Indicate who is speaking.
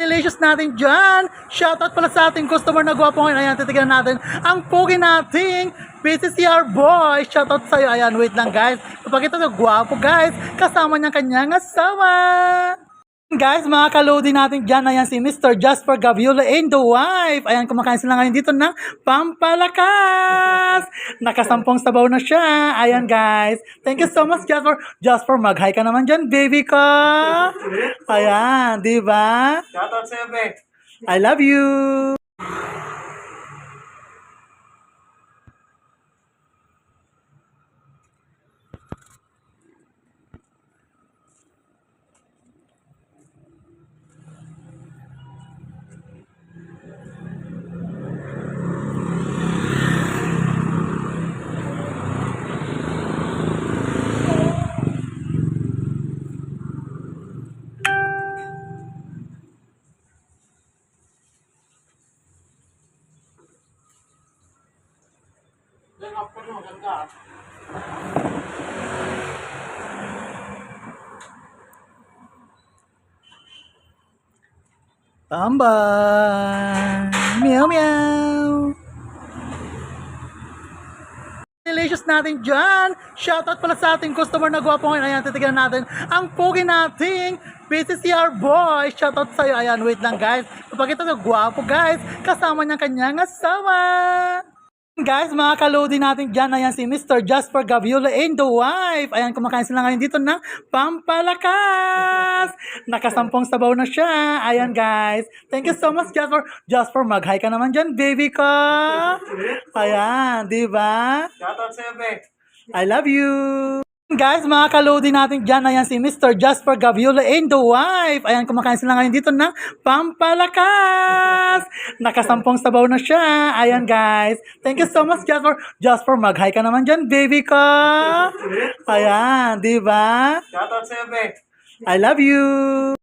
Speaker 1: Delicious natin dyan. Shoutout pala sa ating customer na gwapo ngayon. Ayan, titignan natin ang pogi nating PCCR boy. Shoutout sa'yo. Ayan, wait lang guys. Papakita ko gwapo guys. Kasama niya kanyang asawa. Guys, mga kalodi natin dyan, ayan si Mr. Jasper Gaviola and the wife. Ayan, kumakain sila ngayon dito ng pampalakas. Nakasampung sabaw na siya. Ayan, guys. Thank you so much, Jasper. Jasper, mag-hi ka naman dyan, baby ko. Ayan, di ba?
Speaker 2: Shoutout sa'yo, Be.
Speaker 1: I love you.
Speaker 2: Yung upload mo, maganda.
Speaker 1: Tambay. Meow, meow. Delicious natin dyan. Shoutout pala sa ating customer na gwapo ngayon. Ayan, titignan natin ang pogi nating PCCR boy. Shoutout sa'yo. Ayan, wait lang guys. Papakita ko gwapo guys. Kasama niya kanyang asawa. Guys, mga kalodi natin dyan, ayan si Mr. Jasper Gaviola and the wife. Ayan, kumakain sila ngayon dito ng pampalakas. Nakasampung sabaw na siya. Ayan, guys. Thank you so much, Jasper. Jasper, mag-hi ka naman dyan, baby ko. Ayan, di ba?
Speaker 2: Shoutout sa'yo.
Speaker 1: I love you. Guys, mga kalodi natin dyan, ayan si Mr. Jasper Gaviola and the wife. Ayan, kumakain sila ngayon dito ng pampalakas. Nakasampung sabaw na siya. Ayan, guys. Thank you so much, Jasper. Jasper, mag-hi ka naman dyan, baby ko. Ayan, di ba?
Speaker 2: Shoutout Be.
Speaker 1: I love you.